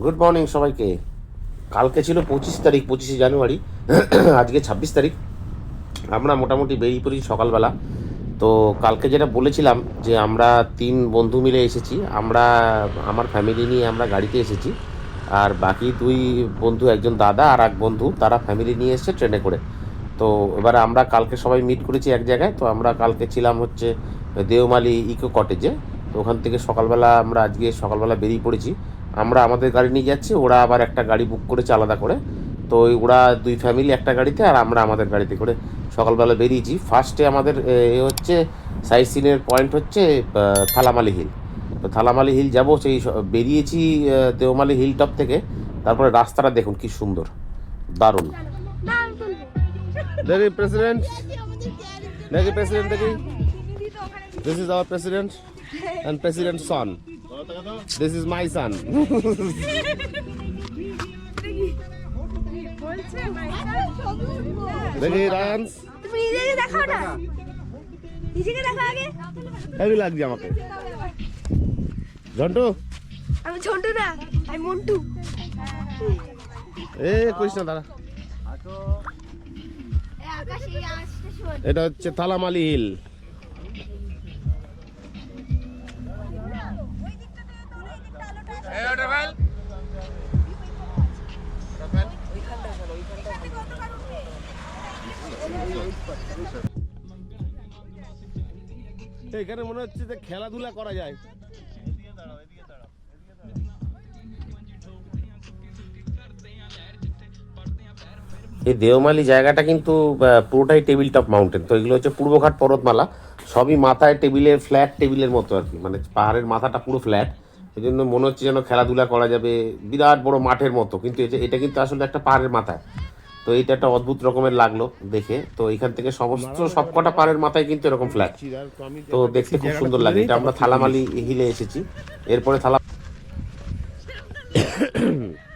Good morning সবাইকে। কালকে ছিল পঁচিশ তারিখ, পঁচিশে জানুয়ারি, আজকে ছাব্বিশ তারিখ। আমরা মোটামুটি বেরিয়ে পড়ি সকালবেলা। তো কালকে যেটা বলেছিলাম যে আমরা তিন বন্ধু মিলে এসেছি, আমরা, আমার ফ্যামিলি নিয়ে আমরা গাড়িতে এসেছি, আর বাকি দুই বন্ধু, একজন দাদা আর এক বন্ধু, তারা ফ্যামিলি নিয়ে এসেছে ট্রেনে করে। তো এবার আমরা কালকে সবাই মিট করেছি এক জায়গায়, তো আমরা কালকে ছিলাম হচ্ছে দেওমালি ইকো কটেজে তো ওখান থেকে সকালবেলা আমরা আজকে সকালবেলা বেরিয়ে পড়েছি। আমরা আমাদের গাড়ি নিয়ে যাচ্ছি ওরা আবার একটা গাড়ি বুক করেছে আলাদা করে। তো ওরা দুই ফ্যামিলি একটা গাড়িতে আর আমরা আমাদের গাড়িতে করে সকালবেলা বেরিয়েছি। ফার্স্টে আমাদের এ, হচ্ছে সাইট সিনের পয়েন্ট হচ্ছে থালামালি হিল তো থালামালি হিল যাব সেই বেরিয়েছি দেওমালি হিল টপ থেকে। তারপরে রাস্তাটা দেখুন কি সুন্দর দারুণ। দেখি প্রেসিডেন্ট দেখি প্রেসিডেন্ট দেখি। This is our president and president son this is my son দেখি রায়ান্স দেখাও না নিজেকে দেখা আগে হেভি লাগছে আমাকে। ঝন্টু? আমি ঝন্টু না আমি মন্টু এ না, দাঁড়া। এটা হচ্ছে থালামালি হিল। এখানে মনে হচ্ছে যে খেলাধুলা করা যায়। এই দেওমালি জায়গাটা কিন্তু পুরোটাই টেবিল টপ মাউন্টেন। তো এগুলো হচ্ছে পূর্বঘাট পর্বতমালা। সবই মাথায় টেবিলের ফ্ল্যাট টেবিলের মতো আর কি। মানে পাহাড়ের মাথাটা পুরো ফ্ল্যাট। সেই জন্য মনে হচ্ছে যেন খেলাধুলা করা যাবে। বিরাট বড় মাঠের মতো। কিন্তু এটা এটা কিন্তু আসলে একটা পাহাড়ের মাথায়। তো এইটা একটা অদ্ভুত রকমের লাগল দেখে। তো এখান থেকে সমস্ত সবকটা পাড়ের মাথায় কিন্তু এরকম ফ্ল্যাট তো দেখতে খুব সুন্দর লাগে এটা আমরা থালামালি হিলে এসেছি। এরপরে থালা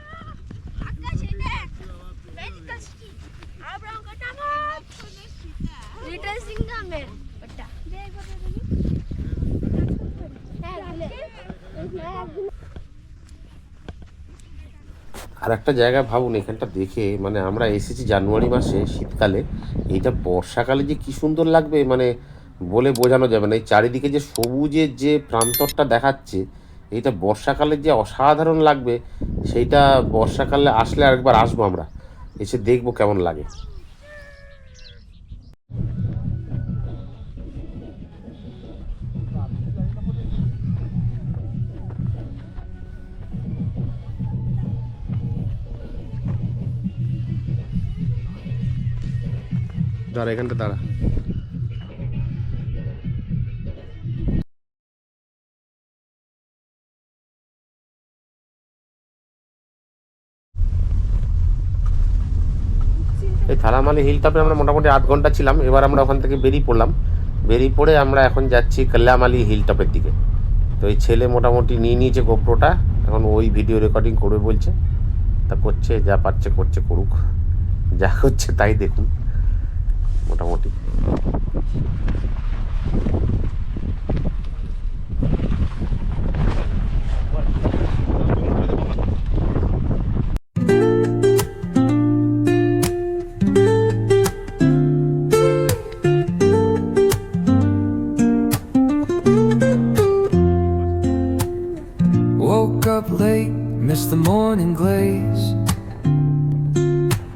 আর একটা জায়গা ভাবুন, এখানটা দেখে মানে আমরা এসেছি জানুয়ারি মাসে, শীতকালে, এইটা বর্ষাকালে যে কি সুন্দর লাগবে মানে বলে বোঝানো যাবে না। এই চারিদিকে যে সবুজের যে প্রান্তরটা দেখাচ্ছে, এইটা বর্ষাকালে যে অসাধারণ লাগবে, সেইটা বর্ষাকালে আসলে আরেকবার আসব আমরা। এসে দেখব কেমন লাগে। দাঁড়া, এখানটা দাঁড়া। এই থালামালি হিল টপে আমরা মোটামুটি আধ ঘণ্টা ছিলাম, এবার আমরা ওখান থেকে বেরিয়ে পড়লাম। বেরিয়ে পড়ে আমরা এখন যাচ্ছি কল্যামালি হিল টপের দিকে। তো এই ছেলে মোটামুটি নিয়ে নিয়েছে গোপ্রোটা, এখন ওই ভিডিও রেকর্ডিং করবে বলছে। তা করছে, যা পারছে করছে করুক। যা হচ্ছে তাই দেখুন। মোটামুটি Woke up late, missed the morning glaze.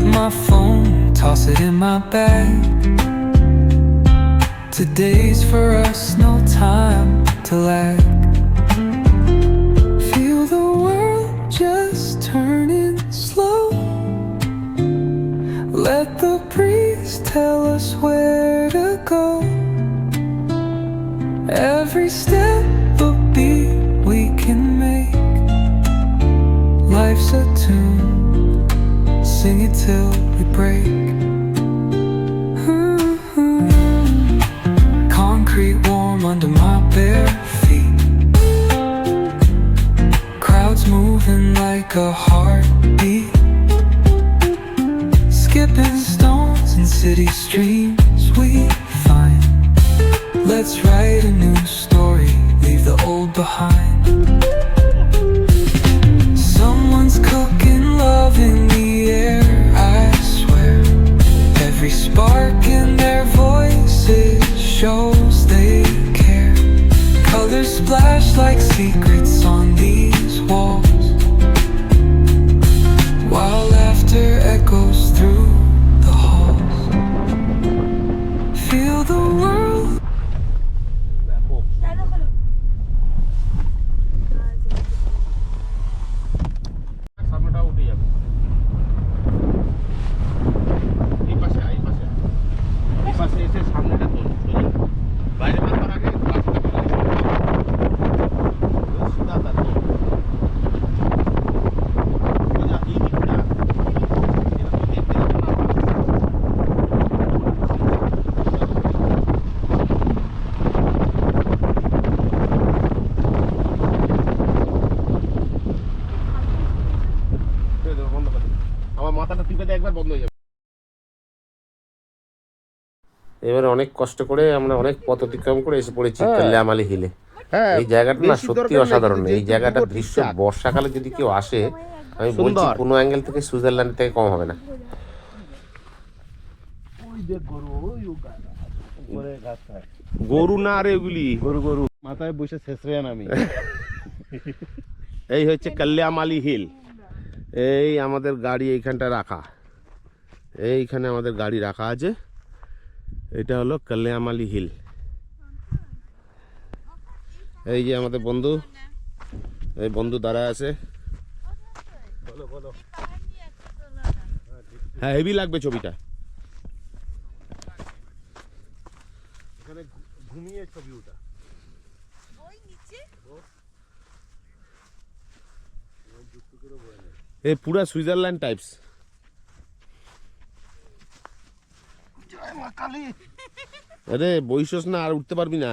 My phone, toss it in my bag. Today's for us, no time to lag. Feel the world just turning slow. Let the breeze tell us where to go. Every step a beat we can make. Life's a tune. Sing it till we break. Mm-hmm. Concrete warm under my bare feet. Crowds moving like a heartbeat. Skipping stones in city streams we find. Let's write a new story, leave the old behind. Every spark in their voices shows they care. Colors splash like secrets এবারে অনেক কষ্ট করে আমরা অনেক পথ অতিক্রম করে এসে পড়েছি কল্যামালি হিলে। হ্যাঁ এই জায়গাটা না সত্যি অসাধারণ। এই জায়গাটা দৃশ্য বর্ষাকালে যদি কেউ আসে আমি বলছি। কোনো অ্যাঙ্গেল থেকে সুইজারল্যান্ড থেকে কম হবে না। গরু না রে এগুলি গরু গরু। মাথায় বসে শেষরে আমি। এই হচ্ছে কল্যামালি হিল। এই আমাদের গাড়ি এইখানটা রাখা। এইখানে আমাদের গাড়ি রাখা আছে। এটা হলো কল্যামালি হিল। এই যে আমাদের বন্ধু এই বন্ধু দাঁড়ায় আছে। হ্যাঁ হেভি লাগবে ছবিটা। ঘুমিয়ে ছবি ওটা। এই পুরা সুইজারল্যান্ড টাইপস। আরে বইসস না, আর উঠতে পারবি না।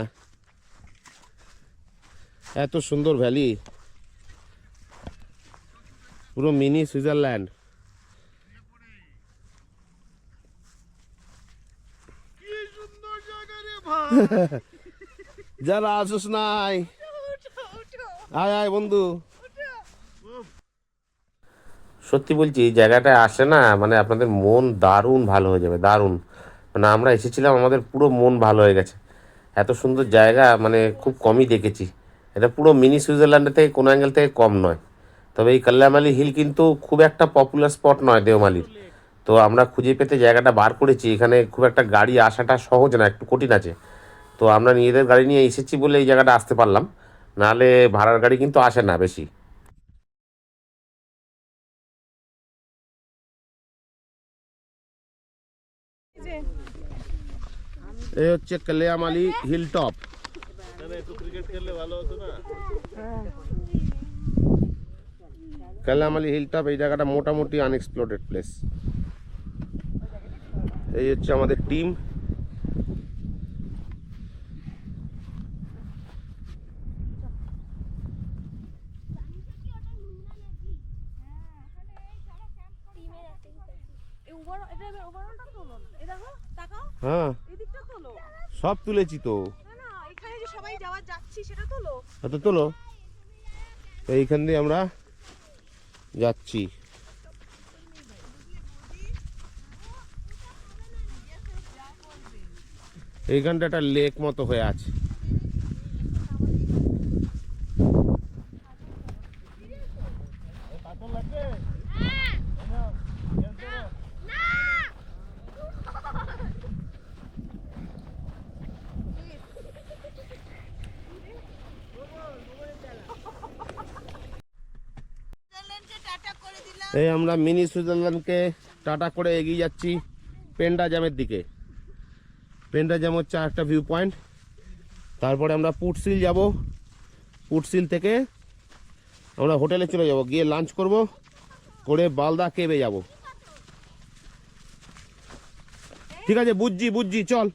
এত সুন্দর ভ্যালি। পুরো মিনি সুইজারল্যান্ড। যারা আসস নাই। আয় আয়, বন্ধু। সত্যি বলছি, এই জায়গাটায় আসে না মানে আপনাদের মন দারুণ ভালো হয়ে যাবে, দারুণ। মানে আমরা এসেছিলাম, আমাদের পুরো মন ভালো হয়ে গেছে। এত সুন্দর জায়গা মানে খুব কমই দেখেছি। এটা পুরো মিনি সুইজারল্যান্ডের থেকে, কোনো অ্যাঙ্গেল থেকে কম নয়। তবে এই কল্যামালি হিল কিন্তু খুব একটা পপুলার স্পট নয় দেওমালির। তো আমরা খুঁজে পেতে জায়গাটা বার করেছি। এখানে খুব একটা গাড়ি আসাটা সহজ না, একটু কঠিন আছে। তো আমরা নিজেদের গাড়ি নিয়ে এসেছি বলে এই জায়গাটা আসতে পারলাম। নাহলে ভাড়ার গাড়ি কিন্তু আসে না বেশি। এই হচ্ছে কলিয়ামালি হিল টপ ক্রিকেট খেললে ভালো হতো না কলিয়ামালি হিল টপ এই জায়গাটা মোটামুটি আনএক্সপ্লোরেড প্লেস এই হচ্ছে আমাদের টিম হ্যাঁ এদিকটা তোলো সব তুলেছি তো। তোলো। তোলো। তো এইখান দিয়ে আমরা যাচ্ছি। এইখানটা একটা লেক মতো হয়ে আছে। এই আমরা মিনি সুইজারল্যান্ডকে টাটা করে এগিয়ে যাচ্ছি পেন্ডা জ্যামের দিকে। পেন্ডা জ্যাম হচ্ছে একটা ভিউ পয়েন্ট তারপরে আমরা পুটসিল যাব। পুটসিল থেকে আমরা হোটেলে চলে যাব, গিয়ে লাঞ্চ করব, করে বালদা কেবে যাব। ঠিক আছে, বুঝছি বুঝছি, চল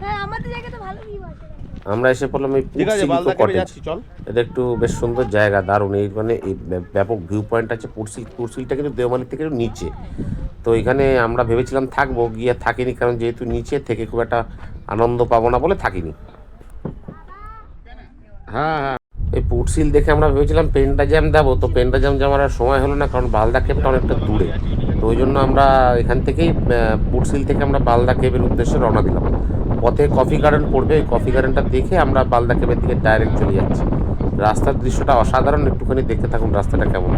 হ্যাঁ আমাদের জায়গা তো ভালো ভিউ আছে আমরা এসে পড়লাম এই ঠিক আছে বালদা কেবে কটেজ এটা একটু বেশ সুন্দর জায়গা দারুণ। এই মানে এই ব্যাপক ভিউ পয়েন্ট আছে পুরসিল পুরসিলটা কিন্তু দেওমালি থেকে একটু নিচে। তো এখানে আমরা ভেবেছিলাম থাকব গিয়ে থাকিনি কারণ যেহেতু নিচে থেকে খুব একটা আনন্দ পাবো না বলে থাকিনি। হ্যাঁ হ্যাঁ। এই পুরসিল দেখে আমরা ভেবেছিলাম পেন্টা জ্যাম যাব তো পেন্টা জ্যাম যাওয়ার আর সময় হলো না কারণ বালদা কেপটা অনেকটা দূরে। তো ওই জন্য আমরা এখান থেকেই আহ, পুরসিল থেকে আমরা বালদা কেবের উদ্দেশ্যে রওনা দিলাম। পথে কফি গার্ডেন পড়বে ওই কফি গার্ডেনটা দেখে আমরা বালদা ক্যাবের দিকে ডাইরেক্ট চলে যাচ্ছি। রাস্তার দৃশ্যটা অসাধারণ, একটুখানি দেখতে থাকুন রাস্তাটা কেমন।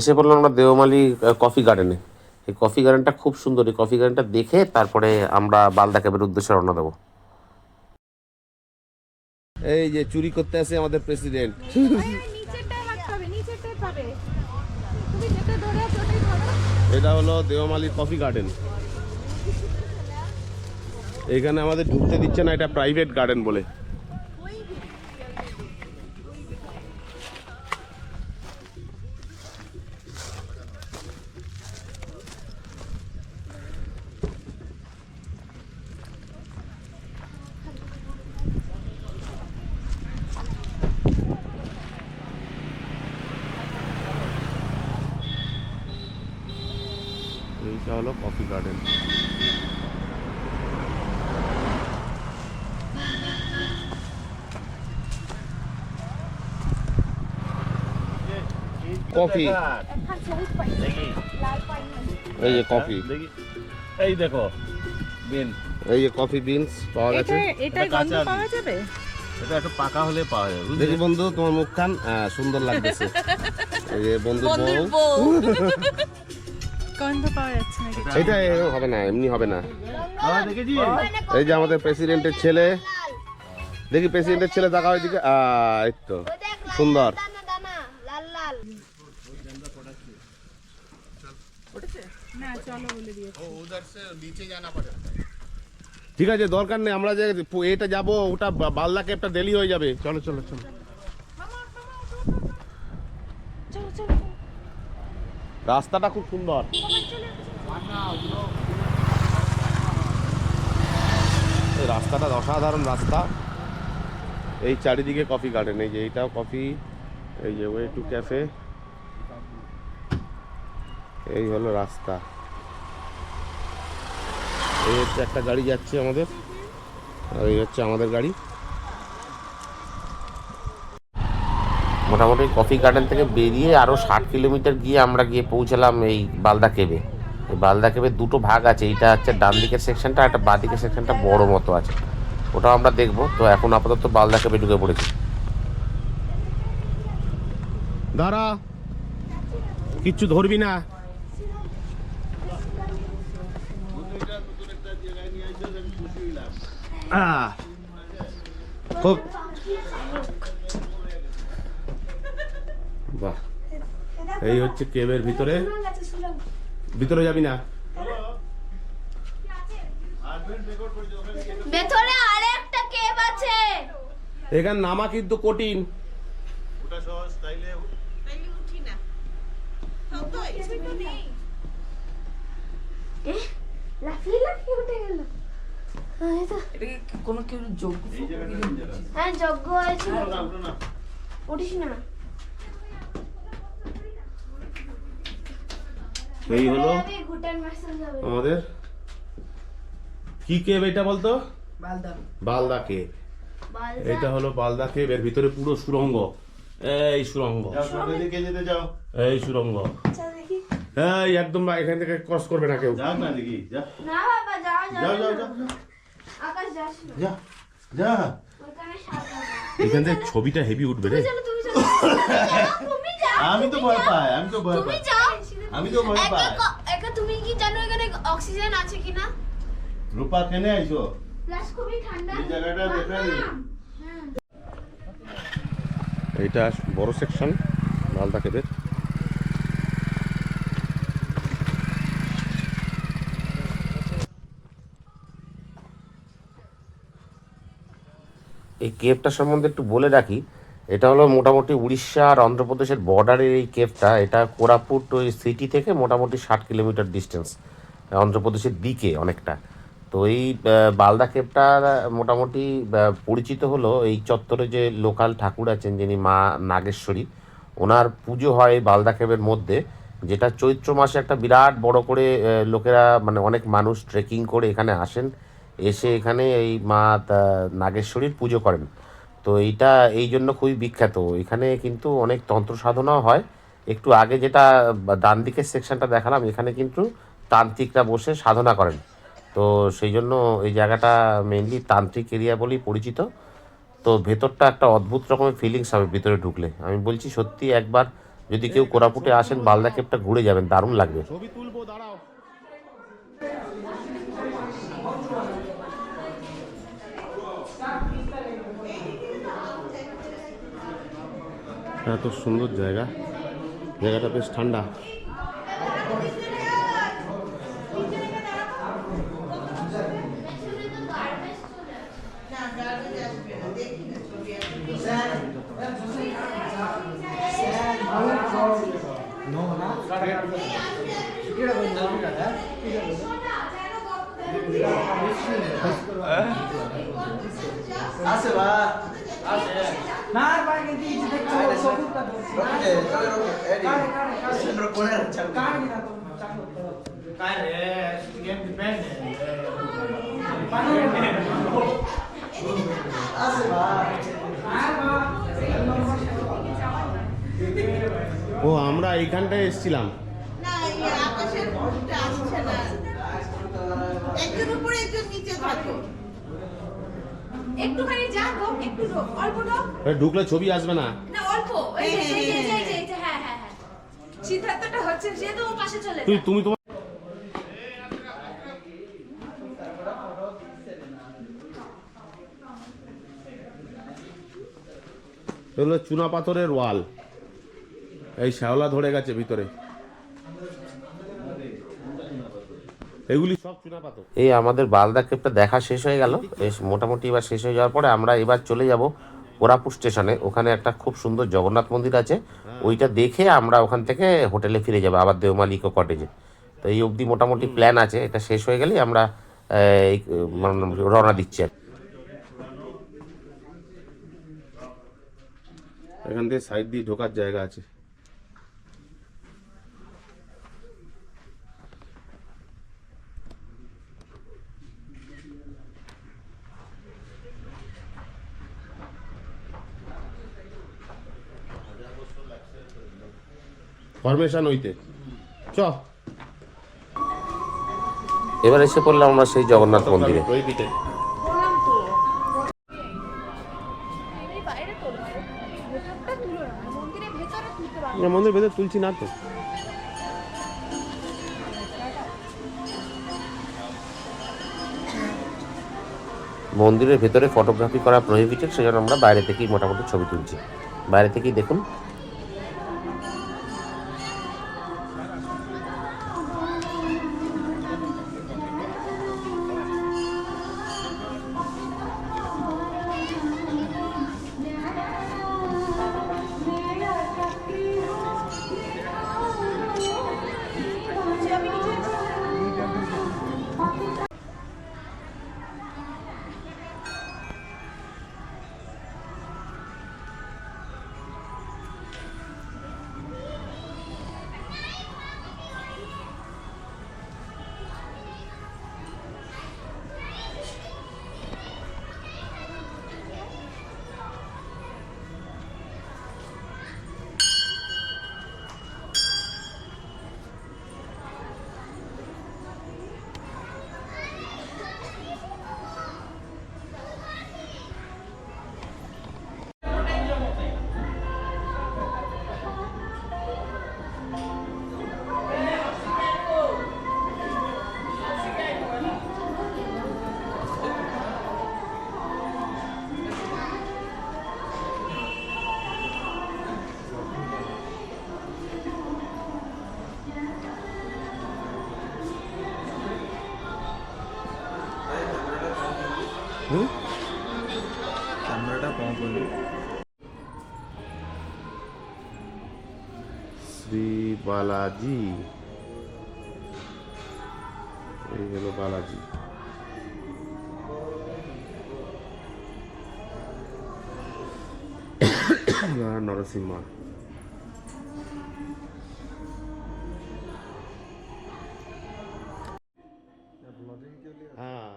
এসে পড়লাম আমরা দেওমালি কফি গার্ডেনে এই কফি গার্ডেনটা খুব সুন্দর। এই কফি গার্ডেনটা দেখে তারপরে আমরা বালদা ক্যাবের উদ্দেশ্যে রওনা দেবো। এই যে চুরি করতে আসে আমাদের প্রেসিডেন্ট এটা হলো দেওমালি কফি গার্ডেন এখানে আমাদের ঢুকতে দিচ্ছে না, এটা প্রাইভেট গার্ডেন বলে এইটা হলো কফি গার্ডেন। কফি। এই যে কফি। এই দেখো বিন। এই যে কফি বিনস পাওয়া গেছে। এটা গন্ধ পাওয়া যাবে? এটা একটু পাকা হলে পাওয়া যাবে দেখি বন্ধু তোমার মুখখান সুন্দর লাগতেছে। এই যে বন্ধু বউ। গন্ধ পাওয়া যাচ্ছে না কিছু। এটা এরকম হবে না এমনি হবে না। এই যে আমাদের প্রেসিডেন্টের ছেলে। দেখি প্রেসিডেন্টের ছেলে দেখা ওইদিকে আহ, এই তো। সুন্দর। দানা দানা লাল লাল না চলো বলে দিয়ে ঠিক আছে দরকার নেই আমরা যে এটা যাব ওটা বা- বালদা ক্যাবটা দেরি হয়ে যাবে। চলো চলো চলো চলো রাস্তাটা খুব সুন্দর। এই রাস্তাটা অসাধারণ রাস্তা। এই চারিদিকে কফি গার্ডেন, এই যে এইটাও কফি, এই যে ওয়ে টু ক্যাফে। এই হলো রাস্তা। এই হচ্ছে একটা গাড়ি যাচ্ছে আমাদের। আর এই হচ্ছে আমাদের গাড়ি। মোটামুটি কফি গার্ডেন থেকে বেরিয়ে আরও ষাট কিলোমিটার গিয়ে আমরা গিয়ে পৌঁছালাম এই বালদা কেবে এই বালদা কেবের দুটো ভাগ আছে, এইটা হচ্ছে ডান দিকের সেকশনটা একটা বাঁ দিকের সেকশনটা বড় মতো আছে। ওটাও আমরা দেখব। তো এখন আপাতত বালদা কেবে ঢুকে পড়েছি। দাঁড়া। কিচ্ছু ধরবি না। খুব বাহ। এই হচ্ছে কেবের ভিতরে? ভিতরে যাবি না? ভেতরে আরেকটা কেভ আছে। এখানে নামা কিন্তু কঠিন। উঠে এই তো। কোনো কেউ যোগ্য হ্যাঁ যজ্ঞ হয়েছিল উঠিস না। এই হলো আমাদের কি কেভ এটা বলতো? বালদা। বালদা কেভ এটা হলো বালদা কেভ এর ভিতরে পুরো সুরঙ্গ। এই সুরঙ্গ। এদিকে যেতে যাও। এই সুরঙ্গ। এই একদম এখান থেকে ক্রস করবে না কেউ। যাক না দেখি যা না যাও যাও যাও যাও। যাও যা যা। এখান থেকে ছবিটা হেভি উঠবে রে। যাও, যাও আমি তো ভয় পাই আমি তো ভয় পাই। যাও আমি তো ভয় একা পাই। একা তুমি কি জানো এখানে অক্সিজেন আছে কিনা? রূপা কেনে আইছো? প্লাস খুবই ঠান্ডা। এই জায়গাটা এইটা বড় সেকশন মালদা কেবের। এই কেভটা সম্বন্ধে একটু বলে রাখি এটা হলো মোটামুটি উড়িষ্যা আর অন্ধ্রপ্রদেশের বর্ডারের এই কেভটা এটা কোরাপুট ওই সিটি থেকে মোটামুটি ষাট কিলোমিটার ডিস্টেন্স অন্ধ্রপ্রদেশের দিকে অনেকটা। তো এই বালদা কেভটা মোটামুটি পরিচিত হলো এই চত্বরে যে লোকাল ঠাকুর আছেন যিনি মা নাগেশ্বরী, ওনার পুজো হয় বালদা কেভের মধ্যে, যেটা চৈত্র মাসে একটা বিরাট বড় করে লোকেরা মানে অনেক মানুষ ট্রেকিং করে এখানে আসেন, এসে এখানে এই মা নাগেশ্বরীর পুজো করেন। তো এইটা, এই জন্য খুবই বিখ্যাত। এখানে কিন্তু অনেক তন্ত্র সাধনাও হয়। একটু আগে যেটা ডান দিকের সেকশনটা দেখালাম, এখানে কিন্তু তান্ত্রিকরা বসে সাধনা করেন। তো সেই জন্য এই জায়গাটা মেনলি তান্ত্রিক এরিয়া বলেই পরিচিত। তো ভেতরটা একটা অদ্ভুত রকমের ফিলিংস হবে ভিতরে ঢুকলে। আমি বলছি সত্যি একবার যদি কেউ কোরাপুটে আসেন, বালদা কেপটা ঘুরে যাবেন, দারুণ লাগবে। এত সুন্দর জায়গা। জায়গাটা বেশ ঠান্ডা। ও আমরা এইখানটায় এসেছিলাম। একজন উপরে একজন নিচে থাকো। একটুখানি যা ঢোক একটু ঢোক অল্প ঢোক ঢুকলে ছবি আসবে না। না অল্প এই যে, এই যে, এই যে, এই যে, হ্যাঁ হ্যাঁ হ্যাঁ। সিদ্ধার্থটা হচ্ছে সে তো ওর পাশে চলে তুই তুমি তোমার এগুলো চুনা পাথরের ওয়াল। এই শ্যাওলা ধরে গেছে ভিতরে। এগুলি সব এই আমাদের বালদা কেপটা দেখা শেষ হয়ে গেল। বেশ মোটামুটি এবার শেষ হয়ে যাওয়ার পরে আমরা এবার চলে যাব কোরাপুর স্টেশনে ওখানে একটা খুব সুন্দর জগন্নাথ মন্দির আছে। ওইটা দেখে আমরা ওখান থেকে হোটেলে ফিরে যাব আবার দেওমালি ইকো কটেজে তো এই অবধি মোটামুটি প্ল্যান আছে। এটা শেষ হয়ে গেলেই আমরা মানে রওনা দিচ্ছি আর এখান থেকে সাইড দিয়ে ঢোকার জায়গা আছে। ফরমেশন হইতে। চ। এবার এসে পড়লাম আমরা সেই জগন্নাথ মন্দিরে। মন্দির ভেতরে তুলছি না তো। মন্দিরের ভেতরে ফটোগ্রাফি করা প্রহিবিটেড সেজন্য আমরা বাইরে থেকেই মোটামুটি ছবি তুলছি। বাইরে থেকেই দেখুন বালাজি। এই হলো বালাজি। নরসিংহ হ্যাঁ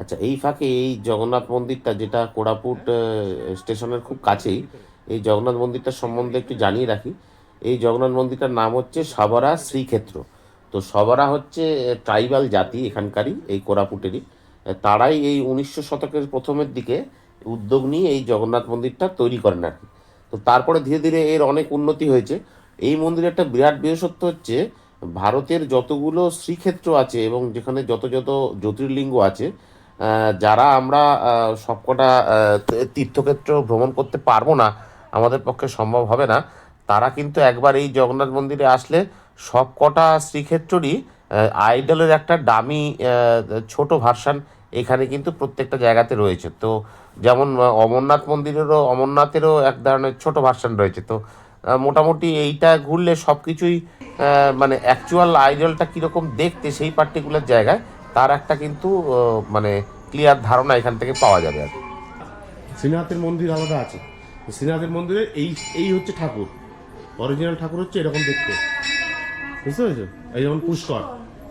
আচ্ছা এই ফাঁকে এই জগন্নাথ মন্দিরটা যেটা কোরাপুট স্টেশনের খুব কাছেই, এই জগন্নাথ মন্দিরটা সম্বন্ধে একটু জানিয়ে রাখি। এই জগন্নাথ মন্দিরটার নাম হচ্ছে সবরা শ্রীক্ষেত্র। তো সবরা হচ্ছে ট্রাইবাল জাতি এখানকারই, এই কোরাপুটেরই। তারাই এই উনিশশো শতকের প্রথমের দিকে উদ্যোগ নিয়ে এই জগন্নাথ মন্দিরটা তৈরি করেন আর কি। তো তারপরে ধীরে ধীরে এর অনেক উন্নতি হয়েছে। এই মন্দিরের একটা বিরাট বিশেষত্ব হচ্ছে, ভারতের যতগুলো শ্রীক্ষেত্র আছে এবং যেখানে যত যত জ্যোতির্লিঙ্গ আছে যারা আমরা সবকটা তীর্থক্ষেত্র ভ্রমণ করতে পারব না, আমাদের পক্ষে সম্ভব হবে না। তারা কিন্তু একবার এই জগন্নাথ মন্দিরে আসলে সবকটা শ্রীক্ষেত্ররই আইডলের একটা দামি ছোট ভার্সান এখানে কিন্তু প্রত্যেকটা জায়গাতে রয়েছে। তো যেমন অমরনাথ মন্দিরেরও, অমরনাথেরও এক ধরনের ছোট ভার্সান রয়েছে। তো মোটামুটি এইটা ঘুরলে সব কিছুই মানে অ্যাকচুয়াল আইডলটা কীরকম দেখতে সেই পার্টিকুলার জায়গায়, তার একটা কিন্তু মানে ক্লিয়ার ধারণা এখান থেকে পাওয়া যাবে আর। শ্রীনাথের মন্দির আলাদা আছে। শ্রীনাথের মন্দিরে এই এই হচ্ছে ঠাকুর। অরিজিনাল ঠাকুর হচ্ছে এরকম দেখতে। বুঝতে পেরেছ? এই যেমন পুষ্কর।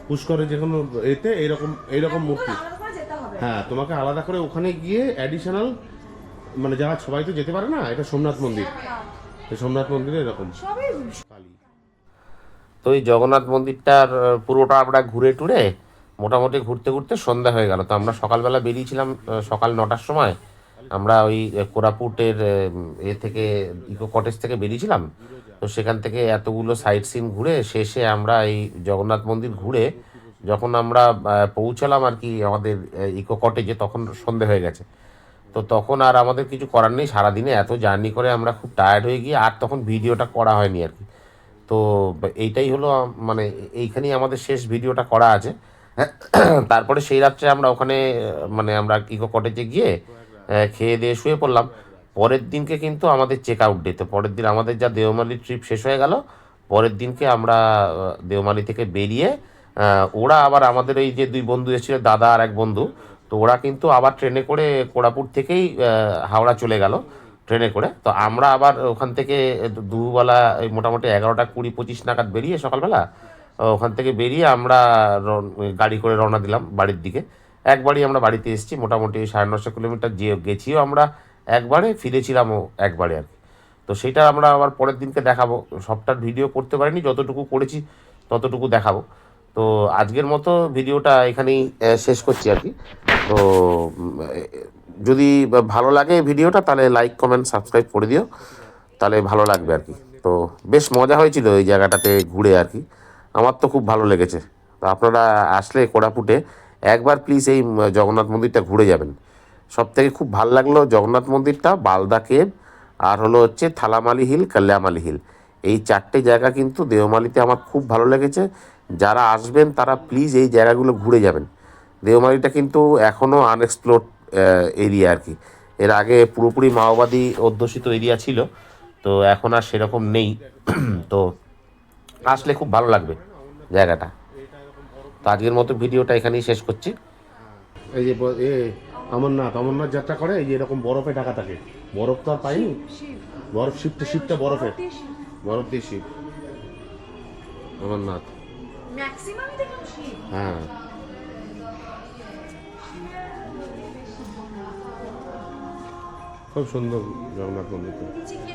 পুষ্করে যে কোনো এতে এইরকম এইরকম মূর্তি। হ্যাঁ তোমাকে আলাদা করে ওখানে গিয়ে অ্যাডিশনাল মানে যারা সবাই তো যেতে পারে না এটা সোমনাথ মন্দির। এই সোমনাথ মন্দিরে এরকম। কালী। তো এই জগন্নাথ মন্দিরটার পুরোটা আমরা ঘুরে টুরে মোটামুটি ঘুরতে ঘুরতে সন্ধ্যা হয়ে গেল। তো আমরা সকালবেলা বেরিয়েছিলাম সকাল নটার সময়। আমরা ওই কোরাপুটের এ থেকে ইকো কটেজ থেকে বেরিয়েছিলাম। তো সেখান থেকে এতগুলো সাইট সিন ঘুরে শেষে আমরা এই জগন্নাথ মন্দির ঘুরে যখন আমরা পৌঁছালাম আর কি আমাদের ইকো কটেজে তখন সন্ধে হয়ে গেছে। তো তখন আর আমাদের কিছু করার নেই, সারাদিনে এত জার্নি করে আমরা খুব টায়ার্ড হয়ে গিয়ে আর তখন ভিডিওটা করা হয়নি আর কি। তো এইটাই হলো মানে এইখানেই আমাদের শেষ ভিডিওটা করা আছে। তারপরে সেই রাত্রে আমরা ওখানে মানে আমরা ইকো কটেজে গিয়ে খেয়ে দিয়ে শুয়ে পড়লাম। পরের দিনকে কিন্তু আমাদের চেক আউট ডেতে পরের দিন আমাদের যা দেওমালি ট্রিপ শেষ হয়ে গেল, পরের দিনকে আমরা দেওমালি থেকে বেরিয়ে ওরা আবার আমাদের ওই যে দুই বন্ধু এসেছিল, দাদা আর এক বন্ধু, তো ওরা কিন্তু আবার ট্রেনে করে কোড়াপুর থেকেই হাওড়া চলে গেল ট্রেনে করে। তো আমরা আবার ওখান থেকে দুবেলা মোটামুটি এগারোটা কুড়ি পঁচিশ নাগাদ বেরিয়ে সকালবেলা, ওখান থেকে বেরিয়ে আমরা গাড়ি করে রওনা দিলাম বাড়ির দিকে। একবারই আমরা বাড়িতে এসেছি, মোটামুটি সাড়ে নশো কিলোমিটার যে গেছিও আমরা একবারে ফিরেছিলামও একবারে আর কি তো সেটা আমরা আবার পরের দিনকে দেখাবো। সবটার ভিডিও করতে পারিনি, যতটুকু করেছি ততটুকু দেখাবো। তো আজকের মতো ভিডিওটা এখানেই শেষ করছি আর কি। তো যদি ভালো লাগে ভিডিওটা, তাহলে লাইক, কমেন্ট, সাবস্ক্রাইব করে দিও। তাহলে ভালো লাগবে আর কি। তো বেশ মজা হয়েছিল এই জায়গাটাতে ঘুরে আর কি। আমার তো খুব ভালো লেগেছে। তো আপনারা আসলে কোড়াপুটে একবার প্লিজ এই জগন্নাথ মন্দিরটা ঘুরে যাবেন। সব থেকে খুব ভালো লাগল জগন্নাথ মন্দিরটা, বালদা কেভ, আর হলো হচ্ছে থালামালি হিল, কাল্যামালি হিল। এই চারটে জায়গা কিন্তু দেওমালিতে আমার খুব ভালো লেগেছে। যারা আসবেন তারা প্লিজ এই জায়গাগুলো ঘুরে যাবেন। দেওমালিটা কিন্তু এখনও আনএক্সপ্লোর এরিয়া আর কি। এর আগে পুরোপুরি মাওবাদী অধ্যুষিত এরিয়া ছিল, তো এখন আর সেরকম নেই। তো আসলে খুব ভালো লাগবে জায়গাটা। তো আজকের মতো ভিডিওটা এখানেই শেষ করছি। এই যে অমরনাথ অমরনাথ যাত্রা করে এই যে এরকম বরফে ঢাকা থাকে। বরফ তো আর পাইনি। বরফ শিপটা শিপটা বরফে বরফ। দিয়ে শিব। অমরনাথ। হ্যাঁ। খুব সুন্দর জগন্নাথ গিয়ে